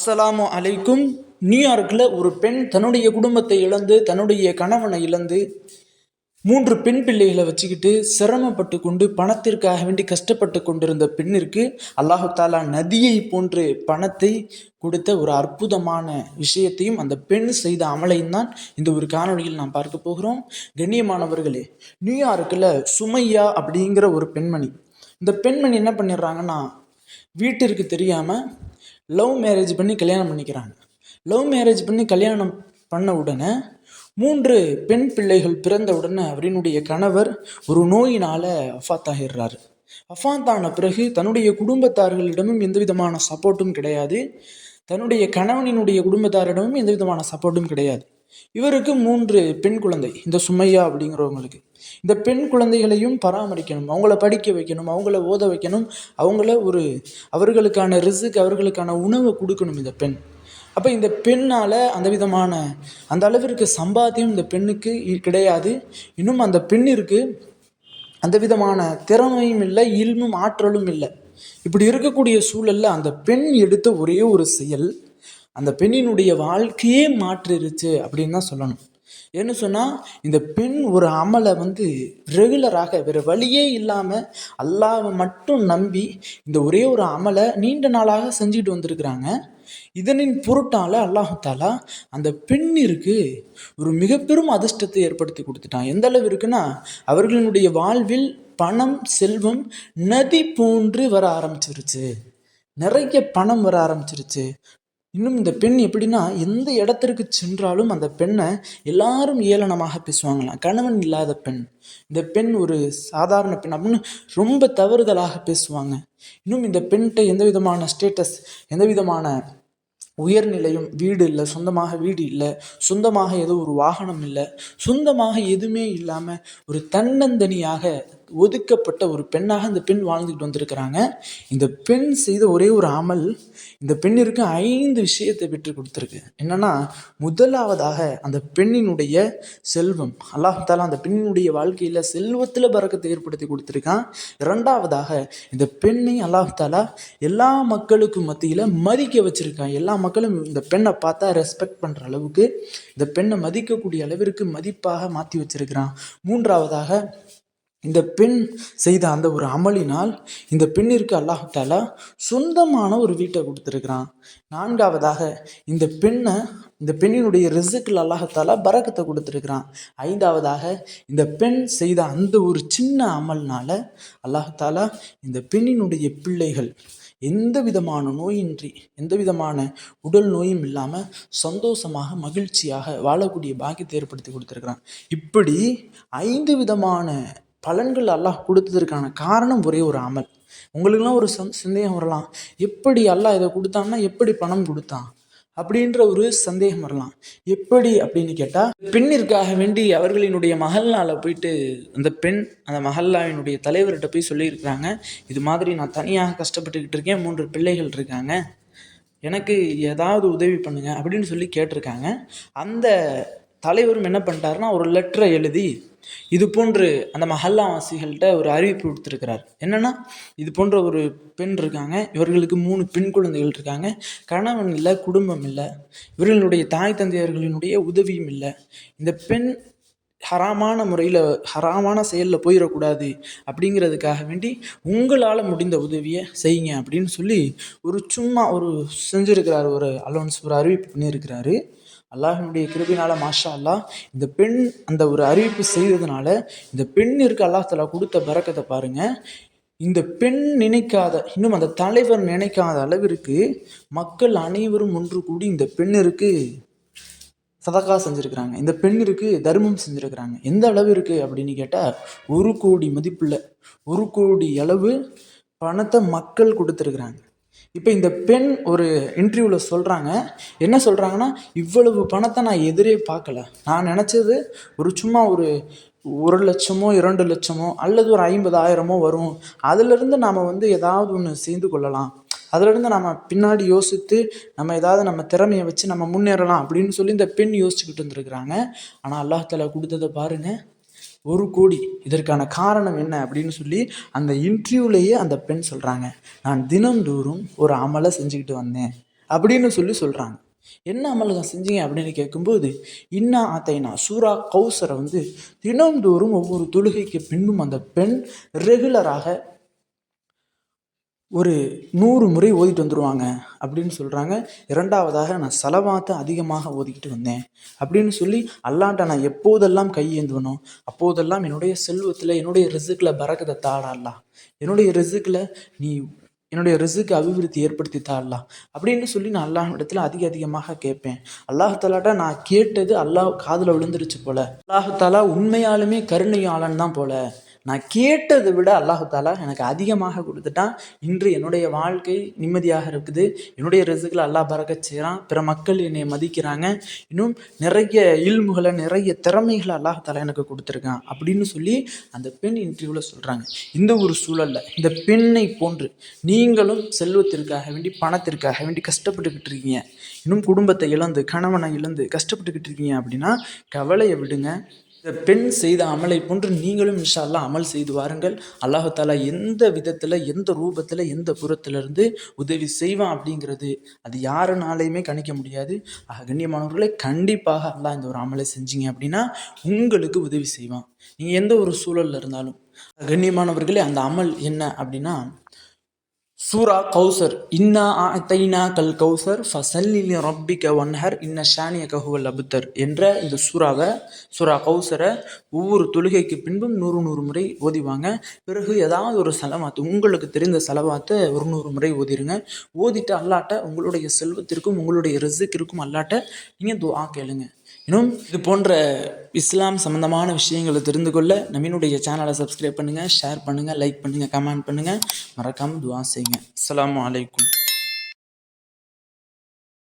அஸ்ஸலாமு அலைக்கும். நியூயார்க்கில் ஒரு பெண் தன்னுடைய குடும்பத்தை இழந்து தன்னுடைய கணவனை இழந்து மூன்று பெண் பிள்ளைகளை வச்சுக்கிட்டு சிரமப்பட்டு கொண்டு பணத்திற்காக வேண்டி கஷ்டப்பட்டு கொண்டிருந்த பெண்ணிற்கு அல்லாஹு தாலா நதியை போன்று பணத்தை கொடுத்த ஒரு அற்புதமான விஷயத்தையும் அந்த பெண் செய்த அமலையும் தான் இந்த ஒரு காணொளியில் நாம் பார்க்க போகிறோம். கண்ணியமானவர்களே நியூயார்க்கில் சுமையா அப்படிங்கிற ஒரு பெண்மணி. இந்த பெண்மணி என்ன பண்ணிடுறாங்கன்னா வீட்டிற்கு தெரியாமல் லவ் மேரேஜ் பண்ணி கல்யாணம் பண்ணிக்கிறாங்க. லவ் மேரேஜ் பண்ணி கல்யாணம் பண்ண உடனே மூன்று பெண் பிள்ளைகள் பிறந்த உடனே அவரினுடைய கணவர் ஒரு நோயினால் அஃபாத்தாகிடுறாரு. அஃபாத்தான ஆன பிறகு தன்னுடைய குடும்பத்தார்களிடமும் எந்த விதமான சப்போர்ட்டும் கிடையாது. தன்னுடைய கணவனினுடைய குடும்பத்தாரிடமும் எந்த விதமான சப்போர்ட்டும் கிடையாது. இவருக்கு மூன்று பெண் குழந்தை இந்த சுமையா அப்படிங்கிறவங்களுக்கு. இந்த பெண் குழந்தைகளையும் பராமரிக்கணும் அவங்கள படிக்க வைக்கணும் அவங்கள ஓத வைக்கணும் அவங்கள ஒரு அவர்களுக்கான ரிசுக்கு அவர்களுக்கான உணவை கொடுக்கணும் இந்த பெண். அப்போ இந்த பெண்ணால் அந்த விதமான அந்த அளவிற்கு சம்பாத்தியம் இந்த பெண்ணுக்கு கிடையாது. இன்னும் அந்த பெண்ணிற்கு அந்த விதமான திறமையும் இல்லை இல்மும் ஆற்றலும் இல்லை. இப்படி இருக்கக்கூடிய சூழலில் அந்த பெண் எடுத்த ஒரே ஒரு செயல் அந்த பெண்ணினுடைய வாழ்க்கையே மாற்றிருச்சு அப்படின்னு தான் சொல்லணும். என்ன சொன்னால் இந்த பெண் ஒரு அமலை வந்து ரெகுலராக வேறு வழியே இல்லாமல் அல்லாவை மட்டும் நம்பி இந்த ஒரே ஒரு அமலை நீண்ட நாளாக செஞ்சுக்கிட்டு வந்திருக்கிறாங்க. இதனின் பொருட்டால அல்லாஹாலா அந்த பெண்ணிற்கு ஒரு மிக பெரும் அதிர்ஷ்டத்தை ஏற்படுத்தி கொடுத்துட்டான். எந்த அளவு இருக்குன்னா அவர்களினுடைய வாழ்வில் பணம் செல்வம் நதி போன்று வர ஆரம்பிச்சிருச்சு. நிறைய பணம் வர ஆரம்பிச்சிருச்சு. இன்னும் இந்த பெண் எப்படின்னா எந்த இடத்திற்கு சென்றாலும் அந்த பெண்ணை எல்லாரும் ஏளனமாக பேசுவாங்களாம். கணவன் இல்லாத பெண். இந்த பெண் ஒரு சாதாரண பெண் அப்படின்னு ரொம்ப தவறுதலாக பேசுவாங்க. இன்னும் இந்த பெண்கிட்ட எந்த விதமான ஸ்டேட்டஸ் எந்த விதமான உயர்நிலையும் வீடு இல்லை சொந்தமாக வீடு இல்லை சொந்தமாக ஏதோ ஒரு வாகனம் இல்லை சொந்தமாக எதுவுமே இல்லாமல் ஒரு தன்னந்தனியாக ஒதுக்கப்பட்ட ஒரு பெண்ணாக இந்த பெண் வாழ்ந்துக்கிட்டு வந்திருக்கிறாங்க. இந்த பெண் செய்த ஒரே ஒரு அமல் இந்த பெண்ணிற்கு ஐந்து விஷயத்தை பெற்று கொடுத்துருக்கு. என்னன்னா முதலாவதாக அந்த பெண்ணினுடைய செல்வம். அல்லாஹால அந்த பெண்ணினுடைய வாழ்க்கையில் செல்வத்தில் பறக்கத்தை ஏற்படுத்தி கொடுத்துருக்கான். இரண்டாவதாக இந்த பெண்ணை அல்லாஹாலா எல்லா மக்களுக்கும் மத்தியில் மதிக்க வச்சிருக்கான். எல்லா மக்களும் இந்த பெண்ணை பார்த்தா ரெஸ்பெக்ட் பண்ணுற அளவுக்கு இந்த பெண்ணை மதிக்கக்கூடிய அளவிற்கு மதிப்பாக மாற்றி வச்சிருக்கிறான். மூன்றாவதாக இந்த பெண் செய்த அந்த ஒரு அமலினால் இந்த பெண்ணிற்கு அல்லாஹ் தாலா சொந்தமான ஒரு வீட்டை கொடுத்துருக்கிறான். நான்காவதாக இந்த பெண்ணை இந்த பெண்ணினுடைய ரிசுக்கில் அல்லாஹாலா பரக்கத்தை கொடுத்துருக்கிறான். ஐந்தாவதாக இந்த பெண் செய்த அந்த ஒரு சின்ன அமல்னால அல்லாஹாலா இந்த பெண்ணினுடைய பிள்ளைகள் எந்த விதமான நோயின்றி எந்த விதமான உடல் நோயும் இல்லாமல் சந்தோஷமாக மகிழ்ச்சியாக வாழக்கூடிய பாக்கியத்தை ஏற்படுத்தி கொடுத்துருக்குறான். இப்படி ஐந்து விதமான பலன்கள் அல்லாஹ் கொடுத்ததற்கான காரணம் ஒரே ஒரு அமல். உங்களுக்கெல்லாம் ஒரு சந் சந்தேகம் வரலாம். எப்படி அல்லாஹ் இதை கொடுத்தான்னா எப்படி பணம் கொடுத்தான்? அப்படின்ற ஒரு சந்தேகம் வரலாம். எப்படி அப்படின்னு கேட்டால் பெண்ணிற்காக வேண்டி அவர்களினுடைய மகள்னால போயிட்டு அந்த பெண் அந்த மகல்லாவினுடைய தலைவர்கிட்ட போய் சொல்லியிருக்கிறாங்க இது மாதிரி நான் தனியாக கஷ்டப்பட்டுக்கிட்டு இருக்கேன் மூன்று பிள்ளைகள் இருக்காங்க எனக்கு ஏதாவது உதவி பண்ணுங்க அப்படின்னு சொல்லி கேட்டிருக்காங்க. அந்த தலைவரும் என்ன பண்ணிட்டாருன்னா ஒரு லெட்டரை எழுதி இது போன்று அந்த மஹல்லாவாசிகள்கிட்ட ஒரு அறிவிப்பு கொடுத்துருக்கிறார். என்னன்னா இது போன்ற ஒரு பெண் இருக்காங்க. இவர்களுக்கு மூணு பெண் குழந்தைகள் இருக்காங்க. கணவன் இல்லை குடும்பம் இல்லை. இவர்களுடைய தாய் தந்தையர்களினுடைய உதவியும் இல்லை. இந்த பெண் ஹராமான முறையில் ஹராமான செயலில் போயிடக்கூடாது அப்படிங்கிறதுக்காக வேண்டி உங்களால் முடிந்த உதவியை செய்யுங்க அப்படின்னு சொல்லி ஒரு சும்மா ஒரு செஞ்சுருக்கிறார் ஒரு அலோன்ஸ் ஒரு அறிவிப்பு பண்ணியிருக்கிறாரு. அல்லாஹினுடைய கிருபினால மாஷா அல்லாஹ் இந்த பெண் அந்த ஒரு அறிவிப்பு செய்ததுனால இந்த பெண்ணிற்கு அல்லாஹ் தலா கொடுத்த பறக்கத்தை பாருங்க. இந்த பெண் நினைக்காத இன்னும் அந்த தலைவர் நினைக்காத அளவிற்கு மக்கள் அனைவரும் ஒன்று கூடி இந்த பெண்ணிற்கு சதக்கா செஞ்சுருக்கிறாங்க. இந்த பெண்ணிற்கு தர்மம் செஞ்சுருக்கிறாங்க. எந்த அளவு இருக்குது அப்படின்னு கேட்டால் ஒரு கோடி மதிப்பில் ஒரு கோடி அளவு பணத்தை மக்கள் கொடுத்துருக்குறாங்க. இப்போ இந்த பெண் ஒரு இன்டர்வியூவில் சொல்கிறாங்க என்ன சொல்கிறாங்கன்னா இவ்வளவு பணத்தை நான் எதிரே பார்க்கல. நான் நினச்சது ஒரு சும்மா ஒரு ஒரு லட்சமோ இரண்டு லட்சமோ அல்லது ஒரு ஐம்பதாயிரமோ வரும். அதிலிருந்து நாம் வந்து ஏதாவது ஒன்று செய்து கொள்ளலாம். அதிலிருந்து நம்ம பின்னாடி யோசித்து நம்ம ஏதாவது நம்ம திறமையை வச்சு நம்ம முன்னேறலாம். அப்படின்னு சொல்லி இந்த பெண் யோசிச்சுக்கிட்டு இருந்திருக்கிறாங்க. ஆனால் அல்லாஹ் கொடுத்ததை பாருங்கள் ஒரு கோடி. இதற்கான காரணம் என்ன அப்படின்னு சொல்லி அந்த இன்டர்வியூலேயே அந்த பெண் சொல்கிறாங்க நான் தினந்தோறும் ஒரு அமலை செஞ்சுக்கிட்டு வந்தேன் அப்படின்னு சொல்லி சொல்கிறாங்க என்ன அமல்கள் செஞ்சீங்க அப்படின்னு கேட்கும்போது இன்னா ஆத்தைனா சூரா கௌசரை வந்து தினந்தோறும் ஒவ்வொரு தொழுகைக்கு பின்பும் அந்த பெண் ரெகுலராக ஒரு நூறு முறை ஓதிட்டு வந்துடுவாங்க அப்படின்னு சொல்கிறாங்க இரண்டாவதாக நான் செலவாத்தை அதிகமாக ஓதிக்கிட்டு வந்தேன் அப்படின்னு சொல்லி அல்லாண்ட நான் எப்போதெல்லாம் கையேந்துவனோ அப்போதெல்லாம் என்னுடைய செல்வத்தில் என்னுடைய ரிசுக்கில் பறக்கத்தை தாடா அல்லா என்னுடைய ரிசுக்கில் நீ என்னுடைய ரிசுக்கு அபிவிருத்தி ஏற்படுத்தி தாடலாம் அப்படின்னு சொல்லி நான் அல்லாஹ் இடத்துல அதிக அதிகமாக கேட்பேன். அல்லாஹாலாட்ட நான் கேட்டது அல்லாஹ் காதில் விழுந்துருச்சு போல. அல்லாஹாலா உண்மையாலுமே கருணையாளன் தான் போல. நான் கேட்டதை விட அல்லாஹு தாலா எனக்கு அதிகமாக கொடுத்துட்டான். இன்று என்னுடைய வாழ்க்கை நிம்மதியாக இருக்குது. என்னுடைய ரிசுக்கில் அல்லாஹ் பறக்க செய்கிறான் பிற மக்கள் என்னை மதிக்கிறாங்க. இன்னும் நிறைய இல்முகளை நிறைய திறமைகளை அல்லாஹாலா எனக்கு கொடுத்துருக்கான் அப்படின்னு சொல்லி அந்த பெண் இன்டர்வியூவில் சொல்கிறாங்க இந்த ஒரு சூழலில் இந்த பெண்ணை போன்று நீங்களும் செல்வத்திற்காக வேண்டி பணத்திற்காக வேண்டி கஷ்டப்பட்டுக்கிட்டு இருக்கீங்க. இன்னும் குடும்பத்தை இழந்து கணவனை இழந்து கஷ்டப்பட்டுக்கிட்டு இருக்கீங்க அப்படின்னா கவலையை விடுங்க. இந்த பெண் செய்த அமலை போன்று நீங்களும் இன்ஷா அல்லாஹ் அமல் செய்து வாருங்கள். அல்லாஹாலா எந்த விதத்தில் எந்த ரூபத்தில் எந்த புறத்திலிருந்து உதவி செய்வான் அப்படிங்கிறது அது யாருனாலையுமே கணிக்க முடியாது. ஆக கண்ணியமானவர்களை கண்டிப்பாக அல்லா இந்த ஒரு அமலை செஞ்சீங்க அப்படின்னா உங்களுக்கு உதவி செய்வான். நீங்கள் எந்த ஒரு சூழலில் இருந்தாலும். கண்ணியமானவர்களே அந்த அமல் என்ன அப்படின்னா சூரா கௌசர் இன்னா ஆத்தைனா கல் கௌசர் ஃபசல்லிலி ரப்பிக்க ஒன்ஹர் இன்ன ஷானிய கஹுவல் அபுத்தர் என்ற இந்த சூறாவை சூரா கௌசரை ஒவ்வொரு தொழுகைக்கு பின்பும் நூறு நூறு முறை ஓதிவாங்க. பிறகு ஏதாவது ஒரு செலவாத்து உங்களுக்கு தெரிந்த செலவாத்தை ஒரு நூறு முறை ஓதிருங்க. ஓதிட்டு அல்லாட்ட உங்களுடைய செல்வத்திற்கும் உங்களுடைய ரிசுக்கிற்கும் அல்லாட்ட நீங்கள் துஆ கேளுங்க. இன்னும் இது போன்ற இஸ்லாம் சம்பந்தமான விஷயங்களை தெரிந்து கொள்ள நம்மளுடைய சேனலை சப்ஸ்கிரைப் பண்ணுங்கள் ஷேர் பண்ணுங்கள் லைக் பண்ணுங்கள் கமெண்ட் பண்ணுங்கள் மறக்காமல் துவா செய்யுங்க. அஸ்ஸலாமு அலைக்கும்